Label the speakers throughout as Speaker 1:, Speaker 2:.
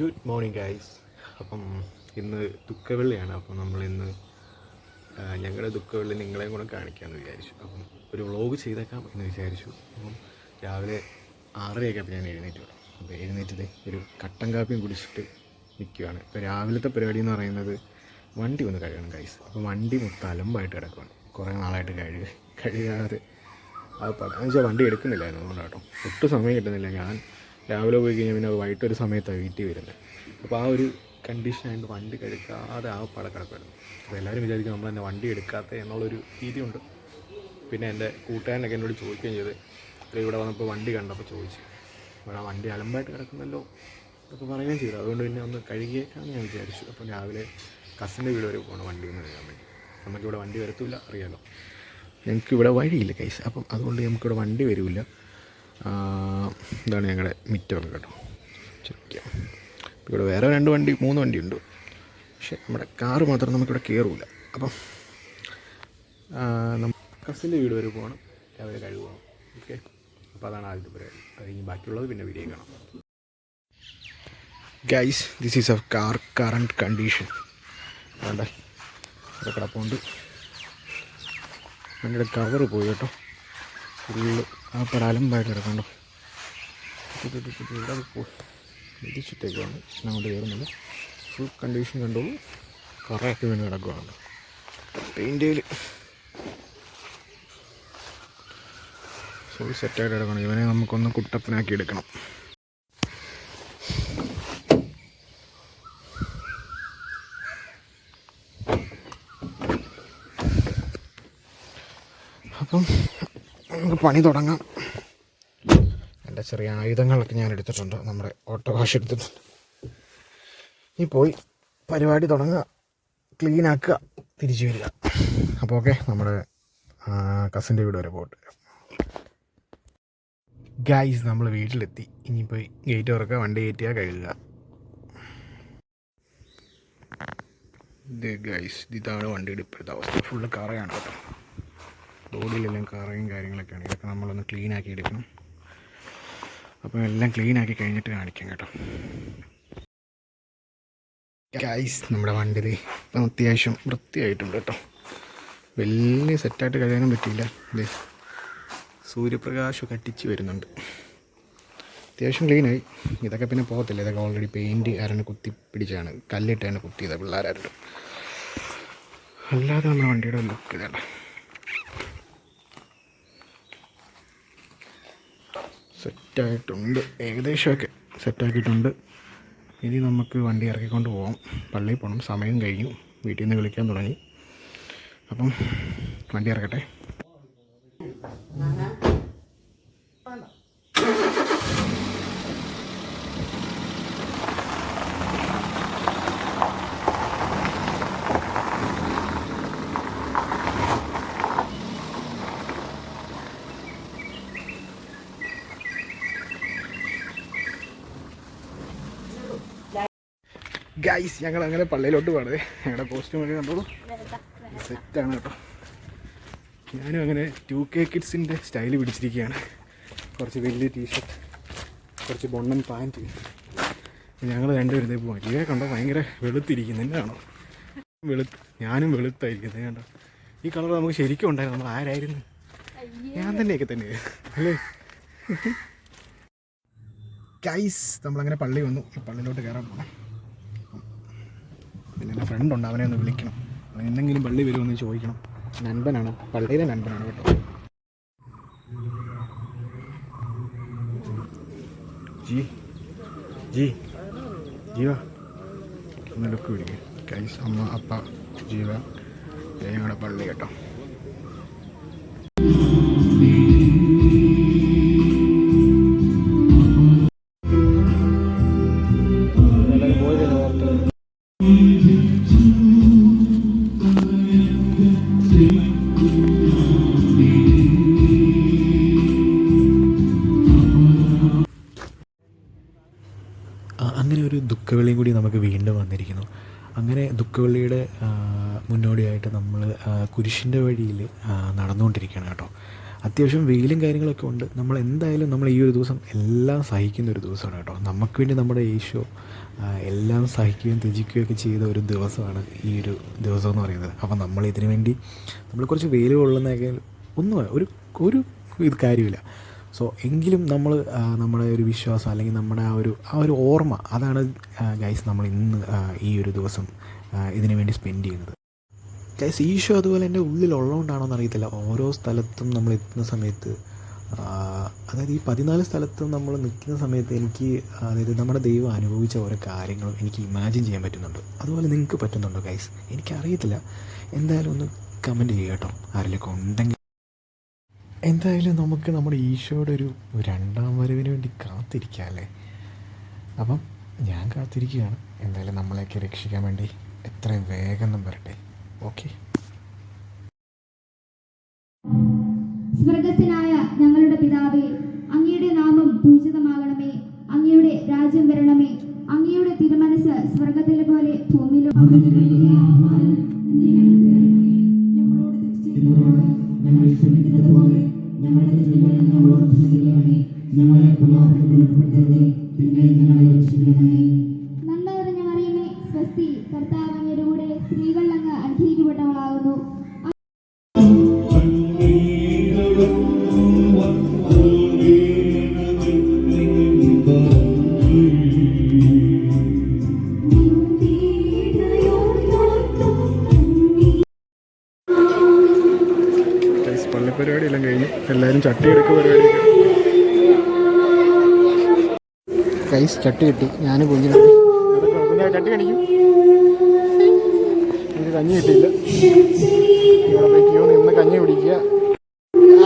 Speaker 1: Good morning guys അപ്പം ഇന്ന് ദുഃഖവെള്ളിയാണ്. അപ്പം നമ്മൾ ഇന്ന് ഞങ്ങളുടെ ദുഃഖവെള്ളി നിങ്ങളെയും കൂടെ കാണിക്കാമെന്ന് വിചാരിച്ചു. അപ്പം ഒരു വ്ളോഗ് ചെയ്തേക്കാം എന്ന് വിചാരിച്ചു. അപ്പം രാവിലെ ആറരയൊക്കെ അപ്പോൾ ഞാൻ എഴുന്നേറ്റ്. അപ്പോൾ എഴുന്നേറ്റത് ഒരു കട്ടൻ കാപ്പിയും കുടിച്ചിട്ട് നിൽക്കുകയാണ് ഇപ്പോൾ രാവിലത്തെ പരിപാടി എന്ന് പറയുന്നത് വണ്ടി ഒന്ന് കഴുകണം ഗൈസ് അപ്പോൾ വണ്ടി മൊത്തം അലമ്പായിട്ട് കിടക്കുകയാണ് കുറേ നാളായിട്ട് കഴുകി കഴുകാതെ. ആ പടം വെച്ചാൽ വണ്ടി എടുക്കുന്നില്ലായിരുന്നു അതുകൊണ്ടാട്ടോ. ഒട്ടും സമയം കിട്ടുന്നില്ല. ഞാൻ രാവിലെ പോയി കഴിഞ്ഞാൽ പിന്നെ വൈകിട്ട് ഒരു സമയത്താണ് വീട്ടിൽ വരുന്നത് അപ്പോൾ ആ ഒരു കണ്ടീഷനായിട്ട് വണ്ടി കഴുകാതെ ആ പട കിടക്കുമായിരുന്നു അപ്പോൾ എല്ലാവരും വിചാരിക്കും നമ്മൾ തന്നെ വണ്ടി എടുക്കാത്ത എന്നുള്ളൊരു രീതിയുണ്ട്. പിന്നെ എന്റെ കൂട്ടുകാരനൊക്കെ എന്നോട് ചോദിക്കുകയും ചെയ്ത് "ദേ ഇവിടെ വന്നപ്പോൾ വണ്ടി കണ്ടപ്പോൾ ചോദിച്ചു. അപ്പോൾ ആ വണ്ടി അലമ്പായിട്ട് കിടക്കുന്നല്ലോ എന്നൊക്കെ പറയുകയും ചെയ്തു. അതുകൊണ്ട് പിന്നെ ഒന്ന് കഴുകിയേക്കാമെന്ന് ഞാൻ വിചാരിച്ചു. അപ്പോൾ രാവിലെ കസിന്റെ വീട് വരെ പോകണം വണ്ടി ഒന്ന് കഴുകാൻ വേണ്ടി. നമുക്കിവിടെ വണ്ടി വരത്തില്ല അറിയാമല്ലോ ഞങ്ങൾക്ക് ഇവിടെ വഴിയില്ല കൈസ് അപ്പം അതുകൊണ്ട് നമുക്കിവിടെ വണ്ടി വരില്ല. ഇതാണ് ഞങ്ങളുടെ മിറ്റമൊക്കെ കേട്ടോ. ഇവിടെ വേറെ രണ്ട് വണ്ടി മൂന്ന് വണ്ടി ഉണ്ട് പക്ഷേ നമ്മുടെ കാറ് മാത്രം നമുക്കിവിടെ കയറൂല അപ്പം കസിന്റെ വീട് വരെ പോകണം. രാവിലെ കഴിവ് പോകണം ഓക്കെ? അപ്പോൾ അതാണ് ആദ്യത്തെ പരിപാടി. അത് കഴിഞ്ഞ് ബാക്കിയുള്ളത് പിന്നെ വീഡിയോ കാണാം. Guys this is a car current condition വേണ്ട. കിടപ്പുണ്ട്. വണ്ടിയുടെ കവറ് പോയി കേട്ടോ. ഫുള്ള് ആ പടാലമ്പായിട്ട് കിടക്കണ്ടോ ഇവിടെ പോയി ഇടിച്ചിട്ടേക്കാണ് അങ്ങോട്ട് കയറുന്നില്ല ഫുൾ കണ്ടീഷൻ കണ്ടോളൂ കറയൊക്കെ വീണ് കിടക്കുകയാണ് പെയിന്റേൽ ഫുൾ സെറ്റായിട്ട് കിടക്കണം. ഇവനെ നമുക്കൊന്ന് കുട്ടപ്പനാക്കി എടുക്കണം. അപ്പം പണി തുടങ്ങാം. എന്റെ ചെറിയ ആയുധങ്ങളൊക്കെ ഞാൻ എടുത്തിട്ടുണ്ട്. നമ്മുടെ ഓട്ടോ വാഷ് എടുത്തിട്ടുണ്ട്. ഇനി പോയി പരിപാടി തുടങ്ങുക. ക്ലീൻ ആക്കുക. തിരിച്ചു വരിക. അപ്പോൾ ഓക്കെ നമ്മുടെ കസിന്റെ വീട് വരെ പോയിട്ട് ഗൈസ് നമ്മൾ വീട്ടിലെത്തി. ഇനിയിപ്പോൾ ഗേറ്റ് തുറക്കുക വണ്ടി കയറ്റുക കഴുകുക. ഗൈസ് ഇതാണ് വണ്ടിയുടെ ഇപ്പോഴത്തെ അവസ്ഥ. ഫുള്ള് കറയാണ് കേട്ടോ. റോഡിലെല്ലാം കറയും കാര്യങ്ങളൊക്കെയാണ്. ഇതൊക്കെ നമ്മളൊന്ന് ക്ലീൻ ആക്കി എടുക്കണം. അപ്പോൾ എല്ലാം ക്ലീൻ ആക്കി കഴിഞ്ഞിട്ട് കാണിക്കാം കേട്ടോ. ഗൈസ് നമ്മുടെ വണ്ടി ഇപ്പം അത്യാവശ്യം വൃത്തിയായിട്ടുണ്ട് കേട്ടോ. വലിയ സെറ്റായിട്ട് കഴിയാനും പറ്റിയില്ല. ഇതേ സൂര്യപ്രകാശമൊക്കെ അടിച്ച് വരുന്നുണ്ട്. അത്യാവശ്യം ക്ലീനായി ഇതൊക്കെ പിന്നെ പോകത്തില്ല. ഇതൊക്കെ ഓൾറെഡി പെയിന്റ് ആരാണ് കുത്തി പിടിച്ചാണ് കല്ലിട്ടാണ് കുത്തിയത് പിള്ളേരായിരുന്നു അല്ലാതെ നമ്മുടെ വണ്ടിയുടെ ലുക്ക് ഇതാണ്. സെറ്റായിട്ടുണ്ട്. ഏകദേശമൊക്കെ സെറ്റാക്കിയിട്ടുണ്ട്. ഇനി നമുക്ക് വണ്ടി ഇറക്കിക്കൊണ്ട് പോകാം പള്ളിയിൽ പോകണം സമയം കഴിഞ്ഞു. വീട്ടിൽ നിന്ന് വിളിക്കാൻ തുടങ്ങി. അപ്പം വണ്ടി ഇറക്കട്ടെ. ഗൈസ് ഞങ്ങൾ അങ്ങനെ പള്ളിയിലോട്ട് പോകണത് ഞങ്ങളുടെ കോസ്റ്റ്യൂം ഒക്കെ കണ്ടോളൂ. സെറ്റാണ് കേട്ടോ. ഞാനും അങ്ങനെ ടു കെ കിഡ്സിന്റെ സ്റ്റൈൽ പിടിച്ചിരിക്കുകയാണ്. കുറച്ച് വലിയ ടീഷർട്ട് കുറച്ച് ബൊണ്ണൻ പാന്റ് ഞങ്ങൾ രണ്ടുപേരും ഇതേ പോകാം ഇതേ കണ്ടോ ഭയങ്കര വെളുത്തിരിക്കുന്നു എന്നാണോ വെളുത്ത് ഞാനും വെളുത്തായിരിക്കുന്നത് കണ്ടോ? ഈ കളർ നമുക്ക് ശരിക്കും ഉണ്ടായിരുന്നു. നമ്മൾ ആരായിരുന്നു? ഞാൻ തന്നെയൊക്കെ തന്നെ. അല്ലേ? ഗൈസ് നമ്മളങ്ങനെ പള്ളി വന്നു. പള്ളിയിലോട്ട് കയറാൻ പോകണം പിന്നെ എന്റെ ഫ്രണ്ട് ഉണ്ട് അവനെ ഒന്ന് വിളിക്കണം. അവൻ എന്തെങ്കിലും പള്ളി വരുമെന്ന് ചോദിക്കണം. നൻപനാണ് പള്ളിയിലെ നൻപനാണ് കേട്ടോ. ജി ജി ജീവ ഒന്ന് ലുക്ക് പിടിക്കുക കൈസ് അമ്മ അപ്പ ജീവ ഞങ്ങളുടെ പള്ളി കേട്ടോ. അങ്ങനെ ഒരു ദുഃഖവെള്ളിയും കൂടി നമുക്ക് വീണ്ടും വന്നിരിക്കുന്നു. അങ്ങനെ ദുഃഖവെള്ളിയുടെ മുന്നോടിയായിട്ട് നമ്മൾ കുരിശിന്റെ വഴിയിൽ നടന്നുകൊണ്ടിരിക്കുകയാണ് കേട്ടോ. അത്യാവശ്യം വെയിലും കാര്യങ്ങളൊക്കെ ഉണ്ട്. നമ്മൾ എന്തായാലും നമ്മൾ ഈ ഒരു ദിവസം എല്ലാം സഹിക്കുന്ന ഒരു ദിവസമാണ് കേട്ടോ. നമുക്ക് വേണ്ടി നമ്മുടെ ഈശോ എല്ലാം സഹിക്കുകയും ത്യജിക്കുകയും ഒക്കെ ചെയ്ത ഒരു ദിവസമാണ് ഈ ഒരു ദിവസം എന്ന് പറയുന്നത്. അപ്പം നമ്മൾ ഇതിനു വേണ്ടി നമ്മൾ കുറച്ച് വെയിൽ കൊള്ളുന്നതൊക്കെ ഒന്നും ഒരു ഒരു ഇത് കാര്യമില്ല. സോ എങ്കിലും നമ്മൾ നമ്മുടെ ഒരു വിശ്വാസം അല്ലെങ്കിൽ നമ്മുടെ ആ ഒരു ആ ഒരു ഓർമ്മ അതാണ് ഗൈസ് നമ്മൾ ഇന്ന് ഈ ഒരു ദിവസം ഇതിനു വേണ്ടി സ്പെൻഡ് ചെയ്യുന്നത്. ഗൈസ് ഈശോ അതുപോലെ എന്റെ ഉള്ളിലുള്ളതുകൊണ്ടാണോ എന്നറിയത്തില്ല ഓരോ സ്ഥലത്തും നമ്മൾ എത്തുന്ന സമയത്ത് അതായത് ഈ പതിനാല് സ്ഥലത്തും നമ്മൾ നിൽക്കുന്ന സമയത്ത് എനിക്ക് അതായത് നമ്മുടെ ദൈവം അനുഭവിച്ച ഓരോ കാര്യങ്ങളും എനിക്ക് ഇമാജിൻ ചെയ്യാൻ പറ്റുന്നുണ്ട്. അതുപോലെ നിങ്ങൾക്ക് പറ്റുന്നുണ്ടോ ഗൈസ് എനിക്കറിയത്തില്ല. എന്തായാലും ഒന്ന് കമന്റ് ചെയ്യാം കേട്ടോ. ആരെങ്കിലുമൊക്കെ ഉണ്ടെങ്കിൽ എന്തായാലും നമുക്ക് നമ്മുടെ ഈശോയുടെ ഒരു രണ്ടാം വരവിന് വേണ്ടി കാത്തിരിക്കാം അല്ലേ? അപ്പം ഞാൻ കാത്തിരിക്കുകയാണ്. എന്തായാലും നമ്മളെയൊക്കെ രക്ഷിക്കാൻ വേണ്ടി എത്രയും വേഗം വരട്ടെ. ഓക്കെ.
Speaker 2: സ്വർഗസ്ഥനായ ഞങ്ങളുടെ പിതാവേ അങ്ങയുടെ നാമം പൂജിതമാകണമേ. അങ്ങയുടെ രാജ്യം വരണമേ. അങ്ങയുടെ തിരുമനസ് സ്വർഗത്തിലെ പോലെ ഭൂമിയിലും നന്മ നിറഞ്ഞ മറിയമേ സ്വസ്തി കർത്താവ് അങ്ങയുടെ കൂടെ സ്ത്രീകൾ അങ്ങ് അനുഗ്രഹിക്കപ്പെട്ടവളാകുന്നു.
Speaker 1: പള്ളിപ്പരിപാടി എല്ലാം കഴിഞ്ഞു. എല്ലാവരും ചട്ടി എടുക്കുക കൈസ് ചട്ടി കിട്ടി. ഞാൻ കുഞ്ഞിന് കുഞ്ഞാ ചട്ടി എനിക്ക് കഞ്ഞി കിട്ടിയില്ല. ഇന്ന് കഞ്ഞി പിടിക്കുക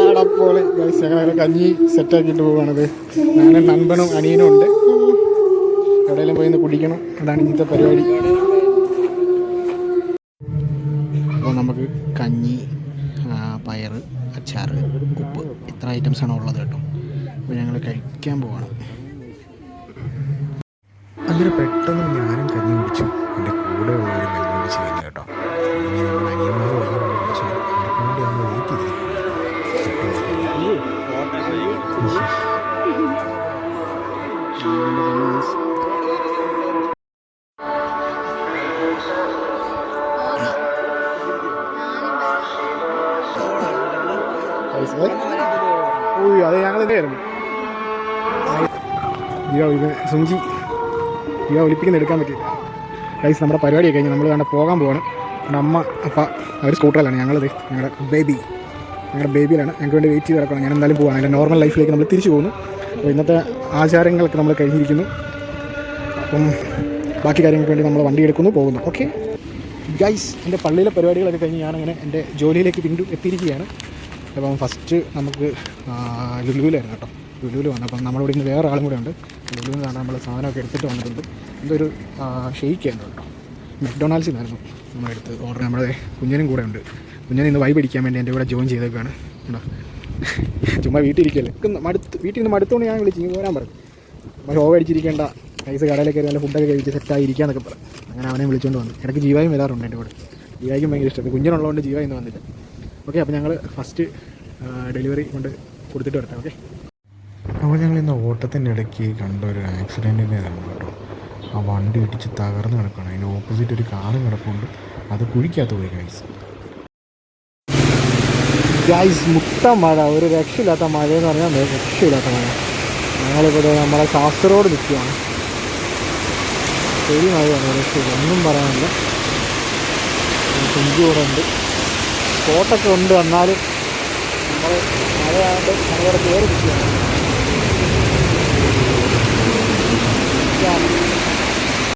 Speaker 1: ആടപ്പോൾ ഗൈസ് ഞങ്ങളങ്ങനെ കഞ്ഞി സെറ്റാക്കിയിട്ട് പോവുകയാണത് ഞാനും നൻപനും അനിയനും ഉണ്ട്. എവിടെയെങ്കിലും പോയി കുടിക്കണം. അതാണ് ഇന്നത്തെ പരിപാടി. അപ്പോൾ നമുക്ക് കഞ്ഞി പയർ അച്ചാർ ഉപ്പ് ഇത്ര ഐറ്റംസാണ് ഉള്ളത് കേട്ടോ. അപ്പോൾ ഞങ്ങൾ കഴിക്കാൻ പോവാണ്. അങ്ങനെ പെട്ടെന്ന് ഞാനും കഞ്ഞി കുടിച്ചു. എന്റെ കൂടെ ഉള്ളവരും കഞ്ഞി കുടിച്ചില്ല കേട്ടോ. ഇനി നമ്മൾ അനിയന്മാർ വരാൻ കുറച്ച് അവർക്ക് ഞങ്ങൾ തന്നെയായിരുന്നു. സുഞ്ചി. അയ്യോ ഒലിപ്പിക്കുന്ന എടുക്കാൻ പറ്റില്ല ഗൈസ് നമ്മുടെ പരിപാടിയൊക്കെ കഴിഞ്ഞ് നമ്മൾ വേണ്ട പോകാൻ പോവാണ്. അമ്മ അപ്പ അവർ സ്കൂട്ടറിലാണ്. ഞങ്ങളത് ഞങ്ങളുടെ ബേബി ഞങ്ങളുടെ ബേബിയിലാണ് ഞങ്ങൾക്ക് വേണ്ടി വെയിറ്റ് ചെയ്ത് കിടക്കണം ഞാൻ എന്തായാലും പോവാണ്. അതിന്റെ നോർമൽ ലൈഫിലേക്ക് നമ്മൾ തിരിച്ചു പോകുന്നു. അപ്പോൾ ഇന്നത്തെ ആചാരങ്ങളൊക്കെ നമ്മൾ കഴിഞ്ഞിരിക്കുന്നു. അപ്പം ബാക്കി കാര്യങ്ങൾക്ക് വേണ്ടി നമ്മൾ വണ്ടി എടുക്കുന്നു പോകുന്നു. ഓക്കെ ഗൈസ് എന്റെ പള്ളിയിലെ പരിപാടികളൊക്കെ കഴിഞ്ഞ് ഞാനങ്ങനെ എന്റെ ജോലിയിലേക്ക് വീണ്ടും എത്തിയിരിക്കുകയാണ്. അപ്പം ഫസ്റ്റ് നമുക്ക് ലുലുവിലായിരുന്നു കേട്ടോ. ലുലുവിൽ വന്നു. അപ്പം നമ്മളിവിടെ ഇന്ന് വേറെ ആളും കൂടെ ഉണ്ട്. ലുലുവിൽ നിന്നാണ് നമ്മൾ സാധനമൊക്കെ എടുത്തിട്ട് വന്നിട്ടുണ്ട്. എന്തൊരു ഷെയ്ക്ക് ആയിരുന്നു കേട്ടോ. മെക്ഡൊണാൾഡ്സിൽ നിന്നായിരുന്നു നമ്മളെടുത്ത് ഓർഡർ നമ്മുടെ കുഞ്ഞനും കൂടെ ഉണ്ട്. കുഞ്ഞൻ ഇന്ന് വൈബ് അടിക്കാൻ വേണ്ടി എന്റെ കൂടെ ജോയിൻ ചെയ്തേക്കാണ്. കേട്ടോ ചുമ്മാ വീട്ടിലിരിക്കല്ലേ? മടുത്ത് വീട്ടിൽ നിന്ന് മടുത്തോണ്ട് ഞാൻ വിളിച്ച് ഇങ്ങനെ പോരാൻ പറഞ്ഞു അപ്പോൾ ഷോ അടിച്ചിരിക്കേണ്ട പൈസ കടയിലേക്ക് നല്ല ഫുഡൊക്കെ കഴിച്ച് സെറ്റായി ഇരിക്കാന്നൊക്കെ പറഞ്ഞു അങ്ങനെ അവനെ വിളിച്ചുകൊണ്ട് വന്നു. ഇടയ്ക്ക് ജീവായും വരാറുണ്ട് എന്റെ കൂടെ. ജീവായും ഭയങ്കര ഇഷ്ടം. കുഞ്ഞിനുള്ളതുകൊണ്ട് ജീവ ഇന്ന് വന്നില്ല. ഓക്കെ അപ്പോൾ ഞങ്ങൾ ഫസ്റ്റ് ഡെലിവറി കൊണ്ട് കൊടുത്തിട്ട് വരട്ടെ ഓക്കെ അപ്പോൾ ഞങ്ങൾ ഇന്ന് ഓട്ടത്തിന്റെ ഇടയ്ക്ക് കണ്ട ഒരു ആക്സിഡന്റിന്റെ ഇതാണ് കേട്ടോ. ആ വണ്ടി ഇടിച്ച് തകർന്ന് കിടക്കണം അതിന്റെ ഓപ്പോസിറ്റ് ഒരു കാറ് കിടപ്പുണ്ട്. അത് കുഴിക്കകത്ത് പോയി ഗൈസ് ഗൈസ് മുട്ട മഴ. ഒരു രക്ഷയില്ലാത്ത മഴ എന്ന് പറഞ്ഞാൽ രക്ഷയില്ലാത്ത മഴ. ഞങ്ങളിപ്പോൾ നമ്മളെ കാസർഗോഡ് നിൽക്കുകയാണ്. ശരി മഴയാണ് രക്ഷയില്ല. ഒന്നും പറയാനില്ല. കുഞ്ചു കൂടെ ഉണ്ട്. കോട്ടൊക്കെ ഉണ്ട് എന്നാലും നമ്മൾ മഴയാണ്ട് നമ്മളിവിടെ കയറി നിൽക്കുകയാണ് Bye.